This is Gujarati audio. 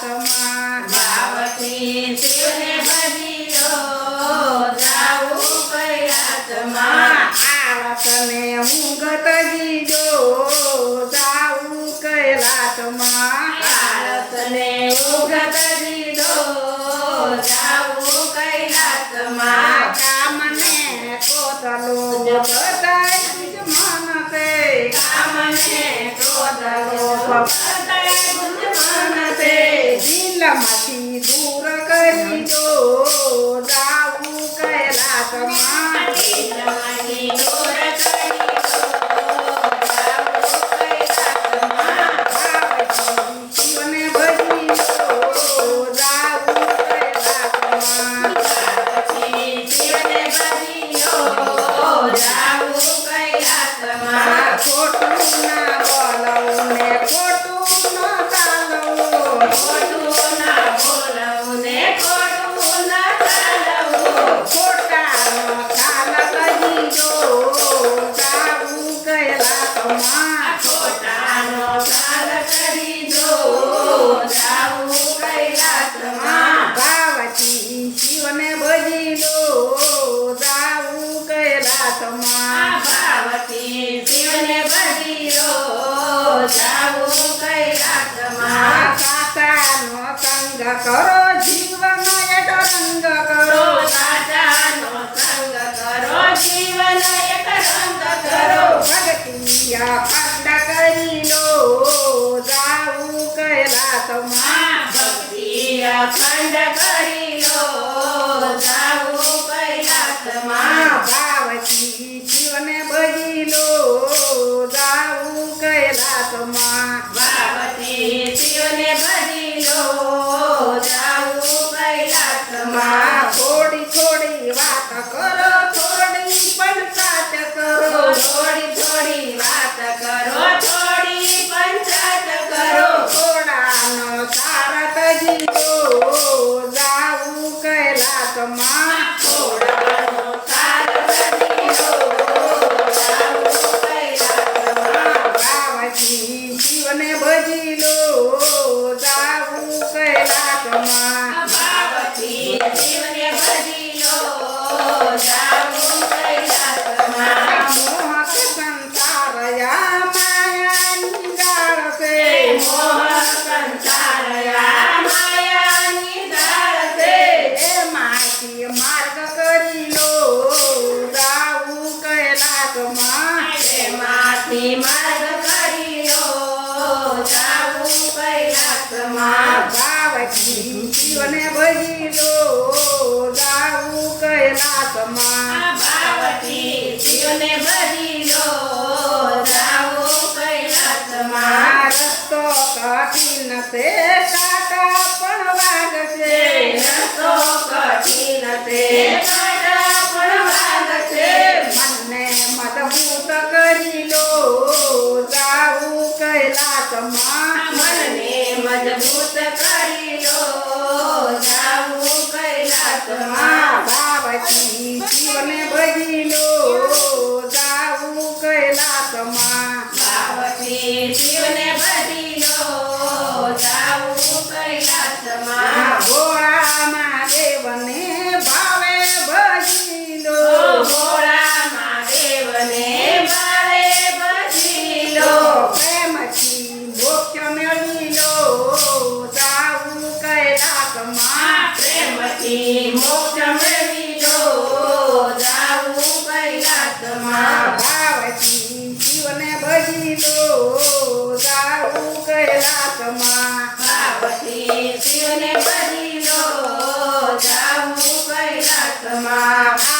હાથમાં ભાવથી શિવને બની લો જાવું કૈલાસમાં આવતને ઊંઘત કામને કોતલો કૈલાસમાં અખંડ કરી લો જાવું કૈલાસમાં ભક્તિ અખંડ કરી લો જાવું માર્ગ કરી લો જાવું કૈલાસમાં કૈલાસમાં ભાવથી શિવને ભજી લો જાવું કૈલાસમાં. રસ્તો કઠિન છે કાંટા પણ રસ્તો કઠિન છે કાંટા પણ વાગશે. મનને મજબૂત કરી લો જાવું કૈલાસમાં. મને મજબૂત કરી જાવું કૈલાસમાં. જાવું કૈલાસમાં. દેવને ભાવે ભજી લો ભોળા મહાદેવને ભાવે ભજી પ્રેમથી મોક્ષ મેળવી લો જાવું કૈલાસમાં. પ્રેમથી મોક્ષ કૈલાસમાં ભાવથી શિવને ભજી લો જાવું કૈલાસમાં